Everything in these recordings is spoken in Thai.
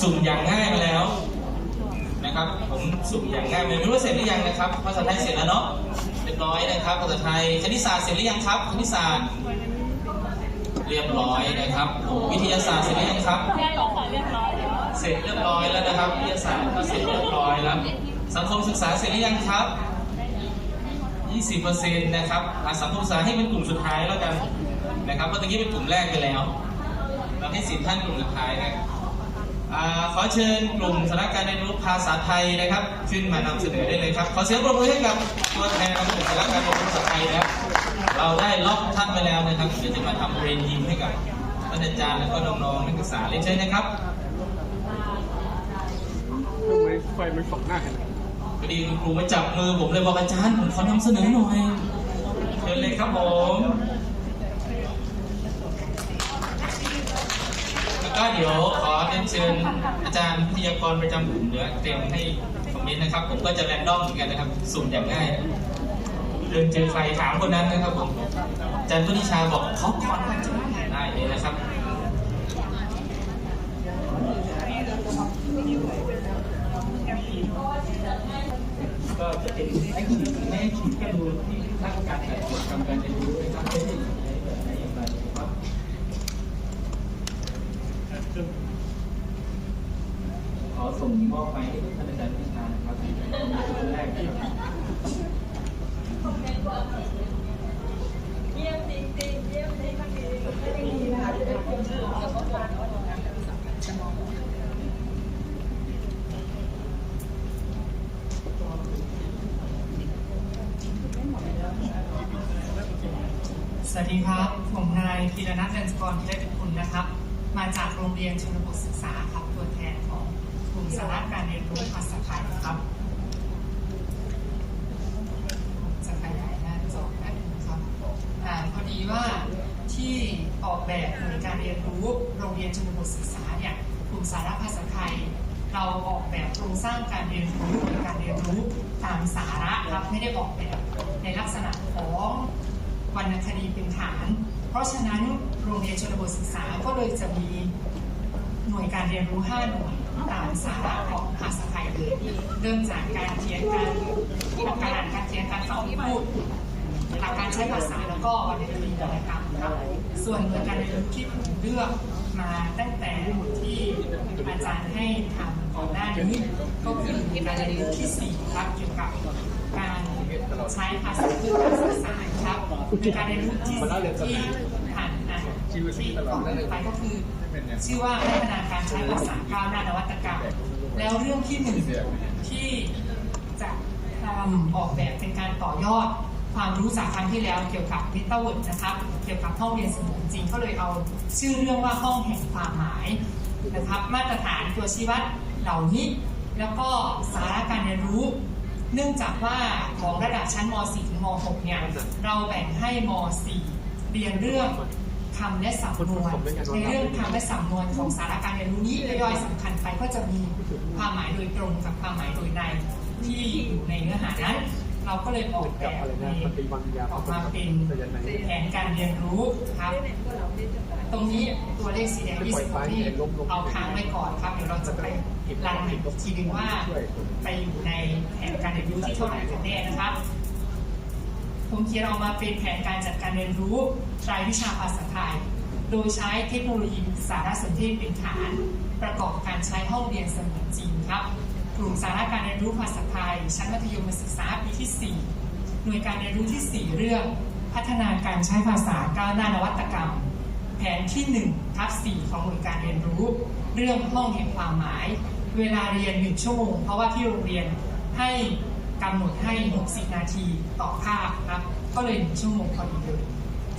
สุ่มอย่างง่ายมาแล้วนะครับ ผมสุ่มอย่างง่ายไม่รู้ว่าเสร็จหรือยังนะครับภาษาไทยเสร็จแล้วเนาะเรียบร้อยนะครับภาษาไทยคณิตศาสตร์เสร็จหรือยังครับคณิตศาสตร์เรียบร้อยนะครับโอ้วิทยาศาสตร์เสร็จหรือยังครับเสร็จเรียบร้อยแล้วนะครับวิทยาศาสตร์ก็เสร็จเรียบร้อยแล้ว สังคมศึกษาเสร็จหรือยังครับ20%นะครับอะสังคมศึกษาให้เป็นกลุ่มสุดท้ายแล้วกันนะครับเพราะตะกี้เป็นกลุ่มแรกไปแล้วเราให้สิทธิ์ท่านกลุ่มสุดท้ายนะ ขอเชิญกลุ่มสถานการณ์เรียนรู้ภาษาไทยนะครับ ขึ้นมานำเสนอได้เลยครับ ขอเสียงปรบมือให้กับตัวแทนของกลุ่มสถานการณ์เรียนรู้ภาษาไทยนะครับ เราได้ล็อกท่านไปแล้วนะครับเดี๋ยวจะมาทำเรียนทีมให้กับท่านอาจารย์และก็น้องๆนักศึกษาเรียนเชิญนะครับทำไมไฟมันส่องหน้ากันพอดีคุณครูมาจับมือผมเลยบอกอาจารย์ผมขอนำเสนอหน่อยเชิญเลยครับผมแล้ว ก็เดี๋ยวขอเรียนเชิญอาจารย์พิทยากรประจำกลุ่มเดี๋ยวเตรียมให้คอมเมนต์นะครับ ผมก็จะแรนดอมเหมือนกันนะครับ สุ่มอย่างง่ายเดินเจอใครถามคนนั้นนะครับผมอาจารย์พุทธิชาบอกเขาก่อนว่าจะได้เลยนะครับก็จะเป็นแอคทีฟไม่แอคทีฟก็ดูที่ท่านการจัดกิจกรรมการเรียนรู้นะครับไม่ได้ใช้แบบไหนอย่างไรนะครับขอส่ง มอบไปให้ท่านอาจารย์พิชานะครับคนแรกนะครับเยี่ยมจริงๆเยี่ยมจริงๆไม่ได้ดีนะคะสวัสดีครับ ผมนายธีรนัทเรนสกรพิเรศคุณนะครับ มาจากโรงเรียนชนบทศึกษาครับตัวแทน สาระการเรียนรู้ภาษาไทยครับจะขยายหน้าจอแป๊บนึงครับอ่าพอดีว่าที่ออกแบบหน่วยการเรียนรู้โรงเรียนชนบทศึกษาเนี่ยกลุ่มสาระภาษาไทย เราออกแบบโครงสร้างการเรียนรู้หน่วยการเรียนรู้ตามสาระครับไม่ได้ออกแบบในลักษณะของวรรณคดีเป็นฐาน เพราะฉะนั้นโรงเรียนชนบทศึกษาก็เลยจะมี หน่วยการเรียนรู้ 5 หน่วยตามสาระของภาษาไทยเลยเริ่มจากการเขียนการการอ่านการเขียนการฟังพูดหลักการใช้ภาษาแล้วก็วรรณคดีวรรณกรรมครับส่วนหน่วยการเรียนรู้ที่ผมเลือกมาตั้งแต่ที่อาจารย์ให้ทำก่อนหน้านี้ก็คือการเรียนรู้ที่สี่ครับเกี่ยวกับการใช้ภาษาเพื่อการสื่อสารครับเป็นการเรียนรู้ที่ที่ ผ่านอะที่ต่อไปก็คือ ชื่อว่าพัฒนาการใช้ภาษาก้าวหน้านวัตกรรม แล้วเรื่องที่หนึ่งที่จะทำออกแบบเป็นการต่อยอดความรู้จากครั้งที่แล้วเกี่ยวกับวิตาเวิร์ดนะครับเกี่ยวกับห้องเรียนสมือนจริงก็เลยเอาชื่อเรื่องว่าห้องแห่งความหมายนะครับมาตรฐานตัวชี้วัดเหล่านี้ แล้วก็สาระการเรียนรู้ เนื่องจากว่าของระดับชั้นม .4 ถึงม .6 เนี่ยเราแบ่งให้ม .4 เรียนเรื่อง คำและสำนวนในเรื่องคำและสำนวนของสาระการเรียนรู้นี้ย่อยๆสำคัญไปก็จะมีความหมายโดยตรงกับความหมายโดยในที่อยู่ในเนื้อหานั้น เราก็เลยออกแบบในออกมาเป็นแผนการเรียนรู้ครับตรงนี้ตัวเลขสีแดง20นี่เอาค้างไว้ก่อนครับเดี๋ยวเราจะไปรันอีกทีนึงว่า ไปอยู่ในแผนการเรียนรู้ที่เท่าไหร่กันแน่นะครับ ผมเขียนออกมาเป็นแผนการจัดการเรียนรู้รายวิชาภาษาไทย โดยใช้เทคโนโลยีสารสนเทศเป็นฐาน ประกอบการใช้ห้องเรียนเสมือนจริงครับ กลุ่มสาระการเรียนรู้ภาษาไทย ชั้นมัธยมศึกษาปีที่ 4 หน่วยการเรียนรู้ที่ 4 เรื่อง พัฒนาการใช้ภาษาก้าวหน้านวัตกรรม แผนที่1ทับ4ของหน่วยการเรียนรู้ เรื่องห้องแห่งความหมาย เวลาเรียน1ชั่วโมงเพราะว่าที่โรงเรียนให้ กำหนดให้ 60 นาทีต่อคาบครับก็เลย 1 ชั่วโมงพอดีเลย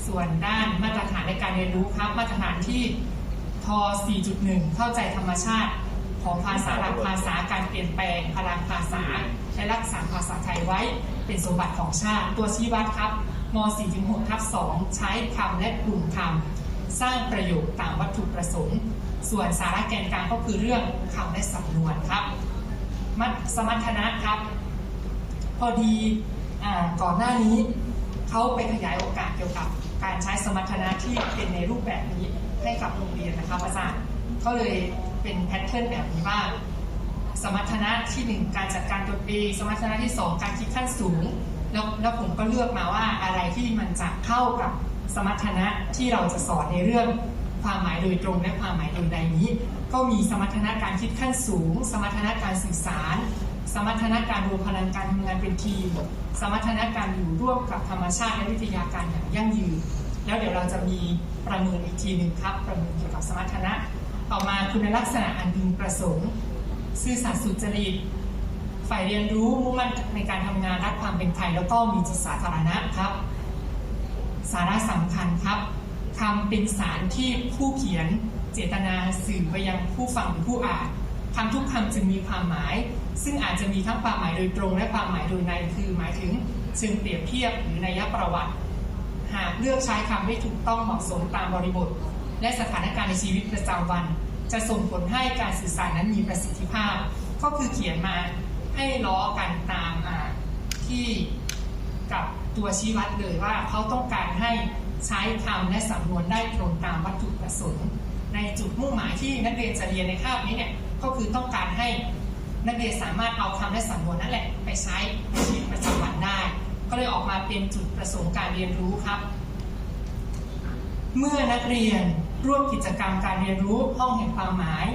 ส่วนด้านมาตรฐานในการเรียนรู้ครับ มาตรฐานที่ท4.1 เข้าใจธรรมชาติ ของภาษาหลักภาษาการเปลี่ยนแปลงพลังภาษา และรักษาภาษาไทยไว้เป็นสมบัติของชาติ ตัวชี้วัดครับม 4-6ทับ2ใช้คำและกลุ่มคำสร้างประโยชน์ตามวัตถุประสงค์ ส่วนสาระแกนกลางก็คือเรื่องคำและสำนวนครับมัดสมรรถนะครับ พอดีอก่อนหน้านี้เขาไปขยายโอกาสเกี่ยวกับการใช้สมรรถนะที่เป็นในรูปแบบนี้ให้กับโรงเรียนนะครับอาจารย์ก็เลยเป็นแพทเทิร์นแบบนี้ว่าสมรรถนะที่หนึ่งการจัดการตัวเองสมรรถนะที่สองการคิดขั้นสูง แล้วแล้วผมก็เลือกมาว่าอะไรที่มันจะเข้ากับสมรรถนะที่เราจะสอนในเรื่องความหมายโดยตรงและความหมายโดยใดนี้ ก็มีสมรรถนะการคิดขั้นสูง สมรรถนะการสื่อสาร สมรรถนะการรวมพลังการทำงานเป็นทีม สมรรถนะการอยู่ร่วมกับธรรมชาติและวิทยาการอย่างยั่งยืน แล้วเดี๋ยวเราจะมีประเมินอีกทีหนึ่งครับ ประเมินเกี่ยวกับสมรรถนะ ต่อมาคุณลักษณะอันพึงประสงค์ ซื่อสัตย์สุจริต ฝ่ายเรียนรู้มุ่งมั่นในการทำงานรักความเป็นไทยแล้วก็มีจิตสาธารณะครับ สาระสำคัญครับคำเป็นสารที่ผู้เขียนเจตนาสื่อไปยังผู้ฟังหรือผู้อ่านคำทุกคำจึงมีความหมาย ซึ่งอาจจะมีทั้งความหมายโดยตรงและความหมายโดยในคือหมายถึงเชิงเปรียบเทียบหรือนัยประวัติ หากเลือกใช้คำไม่ถูกต้องเหมาะสมตามบริบท และสถานการณ์ในชีวิตประจำวัน จะส่งผลให้การสื่อสารนั้นมีประสิทธิภาพ ก็คือเขียนมาให้ล้อกันตามอ่าที่กับตัวชี้วัดเลยว่าเขาต้องการให้ใช้คำและสำนวนได้ตรงตามวัตถุประสงค์ ในจุดมุ่งหมายที่นักเรียนจะเรียนในคาบนี้เนี่ยก็คือต้องการให้ นักเรียนสามารถเอาคำและสำนวนนั่นแหละไปใช้ในชีวิตประจำวันได้ ก็เลยออกมาเป็นจุดประสงค์การเรียนรู้ครับ เมื่อนักเรียนร่วมกิจกรรมการเรียนรู้ห้องแห่งความหมาย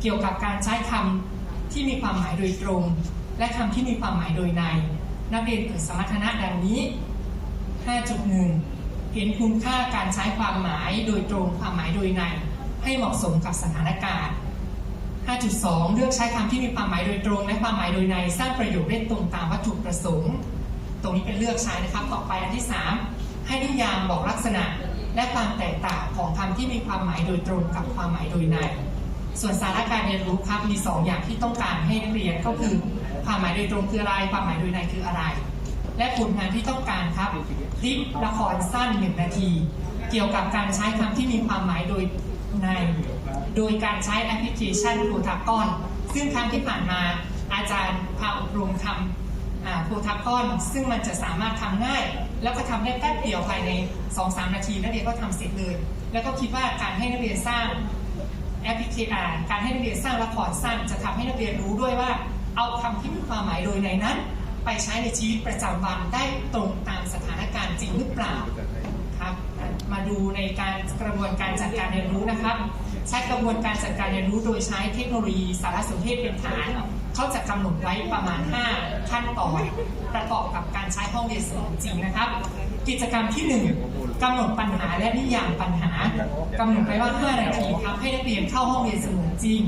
เกี่ยวกับการใช้คำที่มีความหมายโดยตรง และคำที่มีความหมายโดยใน นักเรียนเกิดสมรรถนะดังนี้ 5.1 เห็นคุณค่าการใช้ความหมายโดยตรงความหมายโดยใน ให้เหมาะสมกับสถานการณ์ 5.2 เลือกใช้คำที่มีความหมายโดยตรงและความหมายโดยในสร้างประโยชน์ได้ตรงตามวัตถุประสงค์ ตรงนี้เป็นเลือกใช้นะครับ ต่อไปอันที่ 3 ให้นิยามบอกลักษณะและความแตกต่างของคำที่มีความหมายโดยตรงกับความหมายโดยใน ส่วนสาระการเรียนรู้ครับมี 2 อย่างที่ต้องการให้นักเรียนก็คือความหมายโดยตรงคืออะไร ความหมายโดยในคืออะไร และผลงานที่ต้องการครับคลิปละครสั้น 1 นาที เกี่ยวกับการใช้คำที่มีความหมายโดยใน โดยการใช้แอปพลิเคชันโพทากอนซึ่งครั้งที่ผ่านมาอาจารย์พาอบรมทำโพทากอนซึ่งมันจะสามารถทำง่าย แล้วก็ทำได้แป๊บเดียวภายใน 2-3 นาทีนักเรียนก็ทำเสร็จเลย แล้วก็คิดว่าการให้นักเรียนสร้างแอปพลิเคชันการให้นักเรียนสร้างละครสั้นจะทำให้นักเรียนรู้ด้วยว่า เอาคำที่มีความหมายโดยในนั้น ไปใช้ในชีวิตประจำวันได้ตรงตามสถานการณ์จริงหรือเปล่าครับมาดูในการกระบวนการจัดการเรียนรู้นะครับ ใช้กระบวนการจัดการเรียนรู้โดยใช้เทคโนโลยีสารสนเทศเป็นฐาน เขาจะกำหนดไว้ประมาณ 5 ขั้นตอน ประกอบกับการใช้ห้องเรียนเสมือนจริงนะครับ กิจกรรมที่ 1กำหนดปัญหาและนิยามปัญหากำหนดไว้ว่า5นาทีครับให้นักเรียนเข้าห้องเรียนเสมือนจริง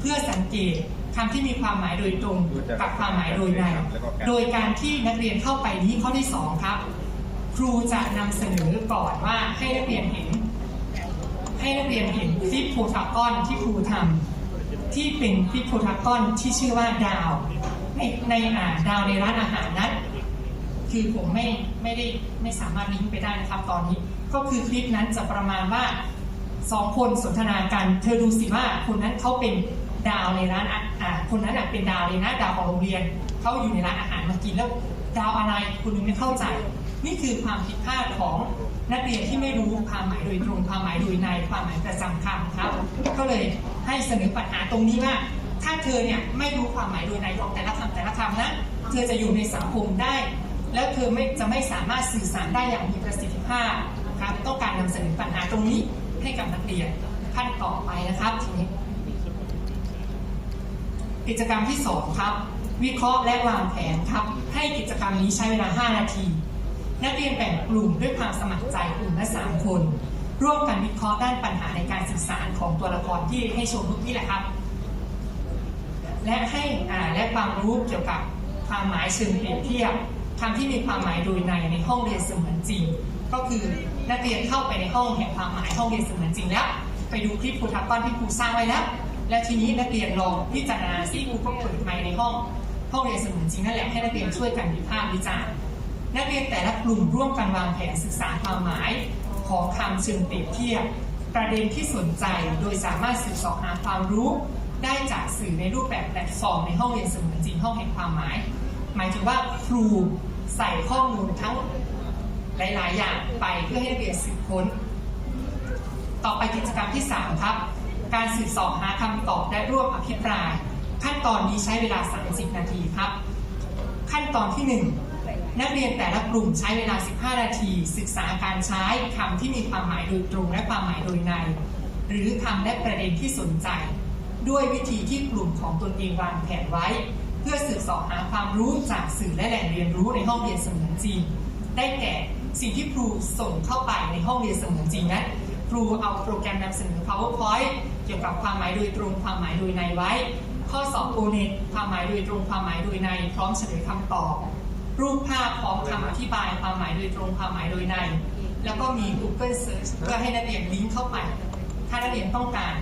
เพื่อสังเกตคำที่มีความหมายโดยตรงกับความหมายโดยในโดยการที่นักเรียนเข้าไปนี้ข้อที่ 2 ครับ ครูจะนำเสนอก่อนว่าให้นักเรียนเห็น ให้นักเรียนเห็นคลิปโพธากอนที่ครูทำที่เป็นคลิปโพธากอนที่ชื่อว่าดาว ในในอ่าดาวในร้านอาหารนั้นคือผมไม่ไม่ได้ไม่สามารถลิงก์ไปได้นะครับตอนนี้ ก็คือคลิปนั้นจะประมาณว่าสองคนสนทนากัน เธอดูสิว่าคนนั้นเขาเป็นดาวในร้านอาอ่าคนนั้นเป็นดาวเลยนะดาวของโรงเรียนเขาอยู่ในร้านอาหารมากินแล้วดาวอะไรคุณนึงไม่เข้าใจ นี่คือความผิดพลาดของนักเรียนที่ไม่รู้ความหมายโดยตรงความหมายโดยในความหมายประจำคำครับ ก็เลยให้เสนอปัญหาตรงนี้ว่า ถ้าเธอเนี่ยไม่รู้ความหมายโดยในของแต่ละคำแต่ละคำนะเธอจะอยู่ในสังคมได้ แล้วเธอไม่จะไม่สามารถสื่อสารได้อย่างมีประสิทธิภาพครับต้องการนำเสนอปัญหาตรงนี้ให้กับนักเรียนขั้นต่อไปนะครับทีนี้กิจกรรมที่ 2 ครับ วิเคราะห์และวางแผนครับ ให้กิจกรรมนี้ใช้เวลา 5 นาที นักเรียนแบ่งกลุ่มด้วยความสมัครใจกลุ่มละ3คน ร่วมกันวิเคราะห์ด้านปัญหาในการสื่อสารของตัวละครที่ให้ชมเมื่อกี้แหละครับ และให้และความรู้เกี่ยวกับความหมายเชิงเปรียบเทียบคำที่มีความหมายโดยในในห้องเรียนเสมือนจริง ก็คือนักเรียนเข้าไปในห้องแห่งความหมายห้องเรียนเสมือนจริงแล้ว ไปดูคลิปครูทับก้อนที่ครูสร้างไว้แล้วและทีนี้นักเรียนลองพิจารณาซิครูก็เปิดไมค์ในห้องห้องเรียนเสมือนจริงนั่นแหละให้นักเรียนช่วยกันวิพากษ์วิจารณ์ นักเรียนแต่ละกลุ่มร่วมกันวางแผนศึกษาความหมายของคำเชิงเปรียบเทียบ ประเด็นที่สนใจโดยสามารถสืบสอบหาความรู้ ได้จากสื่อในรูปแบบแพลตฟอร์มในห้องเรียนเสมือนจริงห้องแห่งความหมาย หมายถึงว่าครูใส่ข้อมูลทั้งหลาย ๆ อย่างไปเพื่อให้นักเรียนสืบค้น ต่อไปกิจกรรมที่ 3 ครับ การสืบสอบหาคำตอบและร่วมอภิปราย ขั้นตอนนี้ใช้เวลา 30 นาทีครับ ขั้นตอนที่ 1 นักเรียนแต่ละกลุ่มใช้เวลา 15 นาที ศึกษาการใช้คำที่มีความหมายโดยตรงและความหมายโดยใน หรือคำและประเด็นที่สนใจ ด้วยวิธีที่กลุ่มของตนเองวางแผนไว้ เพื่อสืบสอบหาความรู้จากสื่อและแหล่งเรียนรู้ในห้องเรียนเสมือนจริง ได้แก่สิ่งที่ครูส่งเข้าไปในห้องเรียนเสมือนจริงนั้นครูเอาโปรแกรมนำเสนอ powerpoint เกี่ยวกับความหมายโดยตรงความหมายโดยในไว้ ข้อสอบโอเน็ตความหมายโดยตรงความหมายโดยใน พร้อมเฉลยคำตอบ รูปภาพพร้อมคำอธิบายความหมายโดยตรงความหมายโดยใน แล้วก็มี Google Search เพื่อให้นักเรียนลิงก์เข้าไป ถ้านักเรียนต้องการ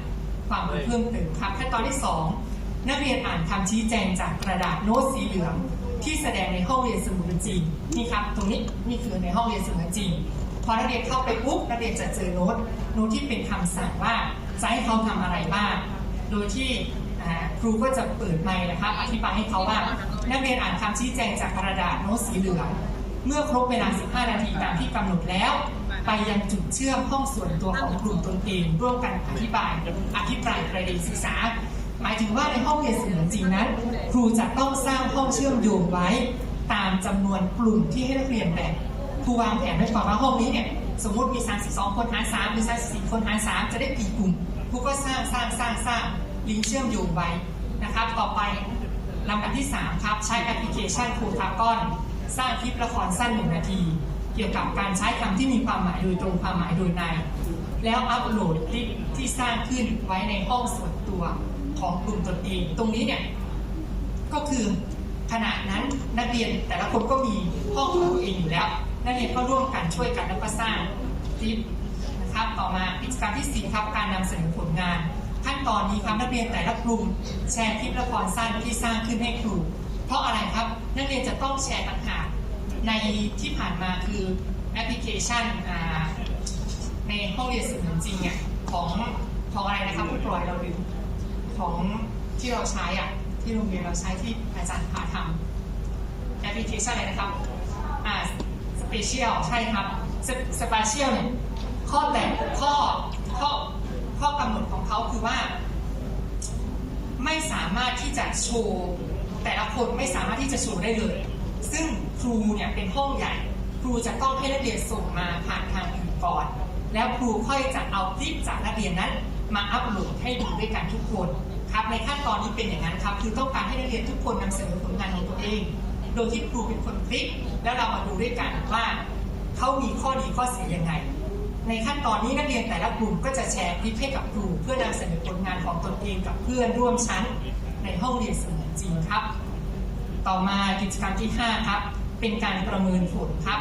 ความรู้เพิ่มเติมครับขั้นตอนที่ 2 นักเรียนอ่านคำชี้แจงจากกระดาษโน้ตสีเหลือง ที่แสดงในห้องเรียนสมือนจริงนี่ครับ ตรงนี้นี่คือในห้องเรียนสมือนจริงพอนักเรียนเข้าไปปุ๊บนักเรียนจะเจอโน้ตโน้ตที่เป็นคำสั่งว่าจะให้เขาทำอะไรบ้างโดยที่ ครูก็จะเปิดไมค์นะครับอธิบายให้เขาว่า นักเรียนอ่านคำชี้แจงจากกระดาษโน้ตสีเหลือง เมื่อครบเวลา 15 นาทีตามที่กำหนดแล้ว ไปยังจุดเชื่อมห้องส่วนตัวของกลุ่มตนเอง ร่วมกันอธิบายอภิปรายประเด็นศึกษา หมายถึงว่าในห้องเรียนเสมือนจริงนั้น ครูจะต้องสร้างห้องเชื่อมโยงไว้ ตามจำนวนกลุ่มที่ให้นักเรียนแบ่งครูวางแผนไว้ก่อนว่าห้องนี้เนี่ยสมมติมี 32 คนหาร3หรือ34คนหาร3จะได้กี่กลุ่มครูก็สร้างสร้างสร้างสร้าง ลิงก์เชื่อมโยงไว้นะครับ ต่อไปลำดับที่ 3 ครับ ใช้แอปพลิเคชันครูทากอนสร้างคลิปละครสั้น1นาที เกี่ยวกับการใช้คำที่มีความหมายโดยตรงความหมายโดยใน แล้วอัปโหลดคลิปที่สร้างขึ้นไว้ในห้องส่วนตัวของกลุ่มตนเอง ตรงนี้เนี่ยก็คือขณะนั้นนักเรียนแต่ละคนก็มีห้องของตัวเองอยู่แล้ว นักเรียนก็ร่วมกันช่วยกันแล้วก็สร้างคลิปนะครับต่อมากิจกรรมที่สี่ครับการนำเสนอผลงาน ขั้นตอนนี้ครับนักเรียนแต่ละกลุ่มแชร์คลิปละครสั้นที่สร้างขึ้นให้ครู เพราะอะไรครับนักเรียนจะต้องแชร์ต่างหากในที่ผ่านมาคือแอปพลิเคชันในห้องเรียนสมือนจริงอะของของอะไรนะครับผู้ปล่อยเราลืมของที่เราใช้อะที่โรงเรียนเราใช้ที่อาจารย์พาทำแอปพลิเคชันอะไรนะครับอ่าสเปเชียลใช่ครับสเปเชียลเนี่ยข้อแต่ข้อข้อ ข้อกำหนดของเขาคือว่า ไม่สามารถที่จะโชว์แต่ละคนไม่สามารถที่จะโชว์ได้เลย ซึ่งครูเนี่ยเป็นห้องใหญ่ ครูจะต้องให้นักเรียนส่งมาผ่านทางอื่นก่อน แล้วครูค่อยจะเอาคลิปจากนักเรียนนั้น มาอัปโหลดให้ดูด้วยกันทุกคนครับในขั้นตอนนี้เป็นอย่างนั้นครับ คือต้องการให้นักเรียนทุกคนนำเสนอผลงานของตัวเอง โดยที่ครูเป็นคนคลิก แล้วเรามาดูด้วยกันว่าเขามีข้อดีข้อเสียยังไง ในขั้นตอนนี้นักเรียนแต่ละกลุ่มก็จะแชร์คลิปให้กับครู เพื่อนำเสนอผลงานของตนเองกับเพื่อนร่วมชั้น ในห้องเรียนเสมือนจริงครับ ต่อมากิจกรรมที่ 5 ครับ เป็นการประเมินผลครับ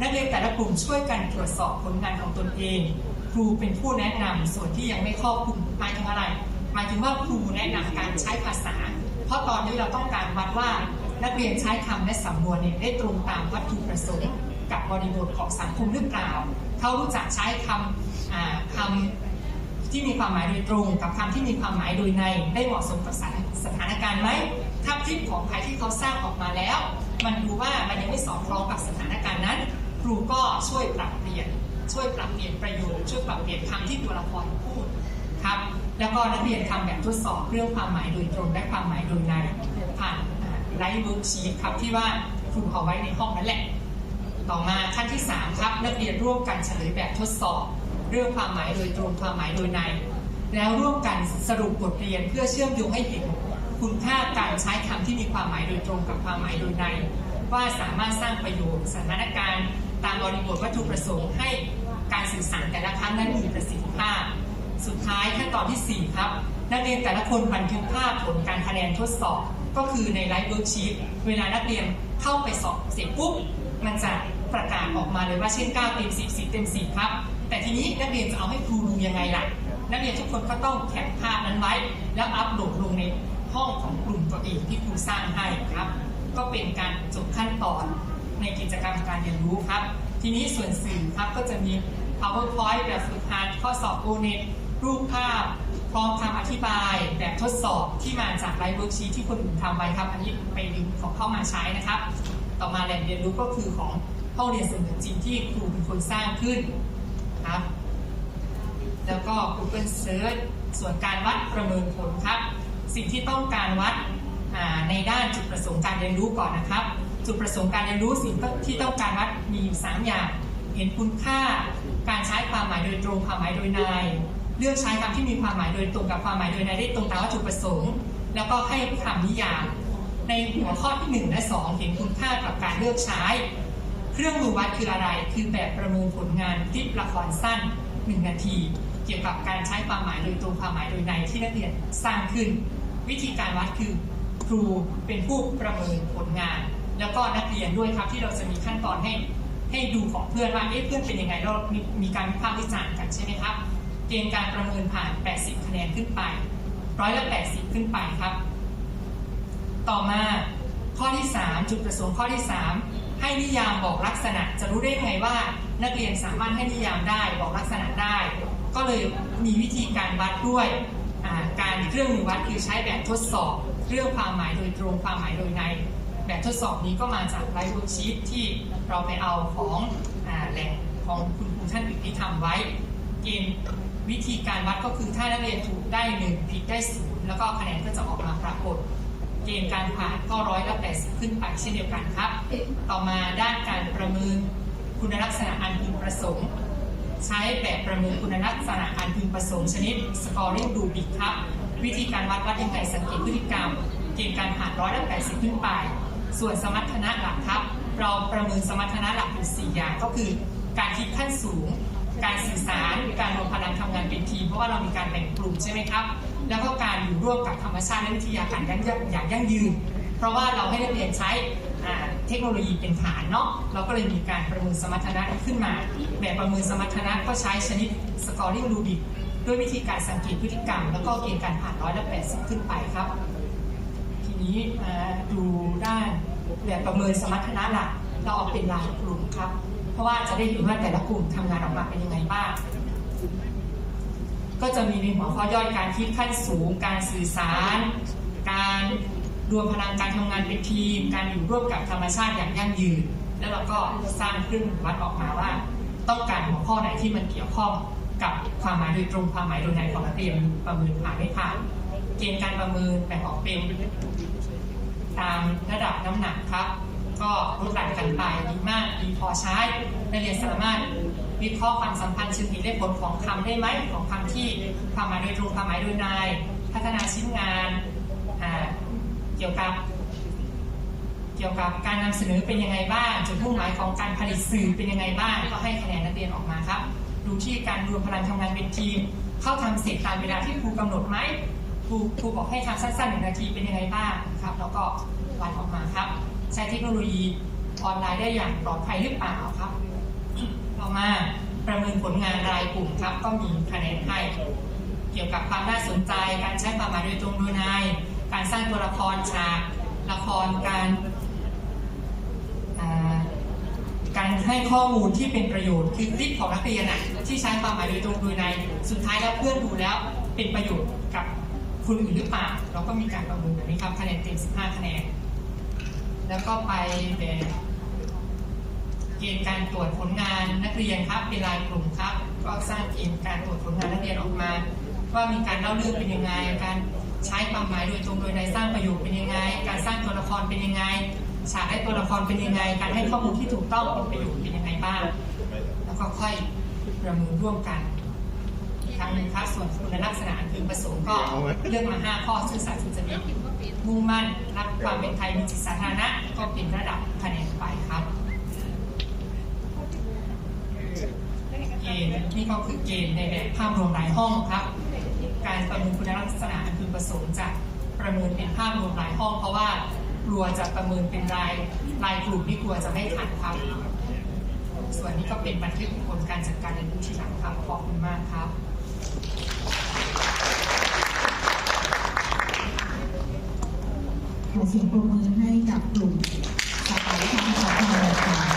นักเรียนแต่ละกลุ่มช่วยกันตรวจสอบผลงานของตนเอง ครูเป็นผู้แนะนำส่วนที่ยังไม่ครอบคลุมหมายถึงอะไรหมายถึงว่าครูแนะนำการใช้ภาษา เพราะตอนนี้เราต้องการวัดว่านักเรียนใช้คำและสำนวนเนี่ยได้ตรงตามวัตถุประสงค์กับบริบทของสังคมหรือเปล่า เขารู้จักใช้คำคำที่มีความหมายโดยตรงกับคำที่มีความหมายโดยในได้เหมาะสมกับสถานการณ์ไหมถ้าคลิปของใครที่เขาสร้างออกมาแล้ว มันดูว่ามันยังไม่สอดคล้องกับสถานการณ์นั้น ครูก็ช่วยปรับเปลี่ยน ช่วยปรับเปลี่ยนประโยคช่วยปรับเปลี่ยนคำที่ตัวละครพูดครับแล้วก็นักเรียนทำแบบทดสอบเรื่องความหมายโดยตรงและความหมายโดยในผ่านไลฟ์เวิร์กชีตครับที่ว่าครูเอาไว้ในห้องนั่นแหละ ต่อมาขั้นที่3ครับนักเรียนร่วมกันเฉลยแบบทดสอบ เรื่องความหมายโดยตรงความหมายโดยใน แล้วร่วมกันสรุปบทเรียนเพื่อเชื่อมโยงให้เห็นคุณค่าการใช้คำที่มีความหมายโดยตรงกับความหมายโดยใน ว่าสามารถสร้างประโยชน์สถานการณ์ ตามบริบทวัตถุประสงค์ให้การสื่อสารแต่ละครั้งนั้นมีประสิทธิภาพ สุดท้ายขั้นตอนทีสี่4 ครับนักเรียนแต่ละคนบันทึกภาพผลการคะแนนทดสอบ ก็คือในไลฟ์เวิร์กชีตเวลานักเรียนเข้าไปสอบเสร็จปุ๊บมันจะ ประกาศออกมาเลยว่าเช่น 9 เต็ม 10 10 เต็ม 10 ครับ แต่ทีนี้นักเรียนจะเอาให้ครูดูยังไงล่ะ นักเรียนทุกคนก็ต้องแคปภาพนั้นไว้ แล้วอัปโหลดลงในห้องของกลุ่มตัวเองที่ครูสร้างให้ครับ ก็เป็นการจบขั้นตอนในกิจกรรมการเรียนรู้ครับ ทีนี้ส่วนสื่อครับก็จะมี PowerPoint แบบฝึกหัดข้อสอบโอเน็ตรูปภาพพร้อมคำอธิบายแบบทดสอบที่มาจากไลฟ์เวิร์กชีที่คนอื่นทำไว้ครับ อันนี้ไปดึงของเข้ามาใช้นะครับ ต่อมาแหล่งเรียนรู้ก็คือของ ห้องเรียนเสมือนจริงที่ครูเป็นคนสร้างขึ้นครับ แล้วก็ Google Search ส่วนการวัดประเมินผลครับ สิ่งที่ต้องการวัดในด้านจุดประสงค์การเรียนรู้ก่อนนะครับ จุดประสงค์การเรียนรู้สิ่งที่ต้องการวัดมีอยู่สามอย่าง เห็นคุณค่า การใช้ความหมายโดยตรงความหมายโดยในเลือกใช้คำที่มีความหมายโดยตรงกับความหมายโดยในได้ตรงตามวัตถุประสงค์ แล้วก็ให้คำนิยามในหัวข้อที่หนึ่งและสองเห็นคุณค่ากับการเลือกใช้ เครื่องมือวัดคืออะไร คือแบบประเมินผลงานคลิปละครสั้น 1 นาที เกี่ยวกับการใช้ความหมายโดยตรงความหมายโดยในที่นักเรียนสร้างขึ้น วิธีการวัดคือครูเป็นผู้ประเมินผลงาน แล้วก็นักเรียนด้วยครับที่เราจะมีขั้นตอนให้ให้ดูของเพื่อนว่าเอ๊ะเพื่อนเป็นยังไงเรามีมีการวิพากษ์วิจารณ์กันใช่ไหมครับเกณฑ์การประเมินผ่าน 80 คะแนนขึ้นไปร้อยละ80 ขึ้นไปครับ ต่อมาข้อที่ 3 จุดประสงค์ข้อที่ 3 ให้นิยามบอกลักษณะ จะรู้ได้ไงว่านักเรียนสามารถให้นิยามได้บอกลักษณะได้ ก็เลยมีวิธีการวัดด้วยการเครื่องมือวัดคือใช้แบบทดสอบเรื่องความหมายโดยตรงความหมายโดยใน แบบทดสอบนี้ก็มาจากไลฟ์เวิร์กชีตที่เราไปเอาของอแหล่งของคุณครูท่านอื่นที่ทำไว้ เกณฑ์วิธีการวัดก็คือถ้านักเรียนถูกได้หนึ่งผิดได้ศูนย์แล้วก็คะแนนก็จะออกมาปรากฏ เกณฑ์การผ่านก็ร้อยละ80ขึ้นไปเช่นเดียวกันครับ ต่อมาด้านการประเมินคุณลักษณะอันพึงประสงค์ ใช้แบบประเมินคุณลักษณะอันพึงประสงค์ชนิด scoring rubric ครับ วิธีการวัดวัดยังไงสังเกตพฤติกรรม เกณฑ์การผ่านร้อยละ80ขึ้นไป ส่วนสมรรถนะหลักครับ เราประเมินสมรรถนะหลักอยู่4อย่างก็คือการคิดขั้นสูง การสื่อสาร การรวมพลังทำงานเป็นทีม เพราะว่าเรามีการแบ่งกลุ่มใช่ไหมครับ แล้วก็การอยู่ร่วมกับธรรมชาติและวิทยาการยั่งยืนอย่างยั่งยืน เพราะว่าเราให้นักเรียนใช้เทคโนโลยีเป็นฐานเนาะเราก็เลยมีการประเมินสมรรถนะขึ้นมา แบบประเมินสมรรถนะก็ใช้ชนิด scoring rubric ด้วยวิธีการสังเกตพฤติกรรม แล้วก็เกณฑ์การผ่านร้อยละ80ขึ้นไปครับ ทีนี้ดูด้านแบบประเมินสมรรถนะหลักเราออกเป็นรายกลุ่มครับ เพราะว่าจะได้เห็นว่าแต่ละกลุ่มทำงานออกมาเป็นยังไงบ้าง ก็จะมีในหัวข้อย่อยการคิดขั้นสูง การสื่อสาร การรวมพลังการทำงานเป็นทีม การอยู่ร่วมกับธรรมชาติอย่างยั่งยืน แล้วเราก็สร้างเครื่องวัดออกมาว่า ต้องการหัวข้อไหนที่มันเกี่ยวข้องกับความหมายโดยตรงความหมายโดยในของนักเรียนประเมินผ่านไม่ผ่าน เกณฑ์การประเมินแบ่งออกเป็นตามระดับน้ำหนักครับ ก็ลดหลั่นกันไปดีมากดีพอใช้นักเรียนสามารถ วิเคราะห์ความสัมพันธ์เชิงเหตุและผลของคำได้ไหมของคำที่ความหมายโดยตรงความหมายโดยในพัฒนาชิ้นงานเกี่ยวกับเกี่ยวกับการนำเสนอเป็นยังไงบ้างจุดมุ่งหมายของการผลิตสื่อเป็นยังไงบ้างก็ให้คะแนนนักเรียนออกมาครับดูที่การรวมพลังทำงานเป็นทีม เข้าทำเสร็จตามเวลาที่ครูกำหนดไหมครูครูบอกให้ทำสั้นๆหนึ่งนาทีเป็นยังไงบ้างครับแล้วก็วัดออกมาครับ ใช้เทคโนโลยีออนไลน์ได้อย่างปลอดภัยหรือเปล่าครับ ต่อมาประเมินผลงานรายกลุ่มครับก็มีคะแนนให้เกี่ยวกับความน่าสนใจ การใช้ความหมายโดยตรงโดยในการสร้างตัวละครฉากละครการการให้ข้อมูลที่เป็นประโยชน์คือคลิปของนักเรียนน่ะที่ใช้ความหมายโดยตรงโดยในสุดท้ายแล้วเพื่อนดูแล้วเป็นประโยชน์กับคนอื่นหรือเปล่าเราก็มีการประเมินแบบนี้ครับคะแนนเต็ม 15 คะแนน แล้วก็ไปแบบ เกณฑ์การตรวจผลงานนักเรียนครับเป็นรายกลุ่มครับ ก็สร้างเกณฑ์การตรวจผลงานนักเรียนออกมา ว่ามีการเล่าเรื่องเป็นยังไง การใช้ความหมายโดยตรงโดยในสร้างประโยชน์เป็นยังไง การสร้างตัวละครเป็นยังไงฉากให้ตัวละครเป็นยังไง การให้ข้อมูลที่ถูกต้องเป็นประโยชน์เป็นยังไงบ้างแล้วก็ค่อยประเมินร่วมกันครั้งหนึ่งครับส่วนคุณลักษณะอันพึงประสงค์ก็เลือกมา5ข้อซื่อสัตย์สุจริตมุ่งมั่นรักความเป็นไทยมีจิตสาธารณะก็เป็นระดับคะแนนไปครับ เกณฑ์นี่ก็คือเกณฑ์ในแบบภาพรวมรายห้องครับ การประเมินคุณลักษณะอันพึงประสงค์จะประเมินเป็นภาพรวมรายห้อง เพราะว่ากลัวจะประเมินเป็นรายรายกลุ่มที่กลัวจะไม่ทันครับ ส่วนนี้ก็เป็นบันทึกผลการจัดการเรียนรู้ทีหลังครับขอบคุณมากครับขอเสียงปรบมือให้กับกลุ่ม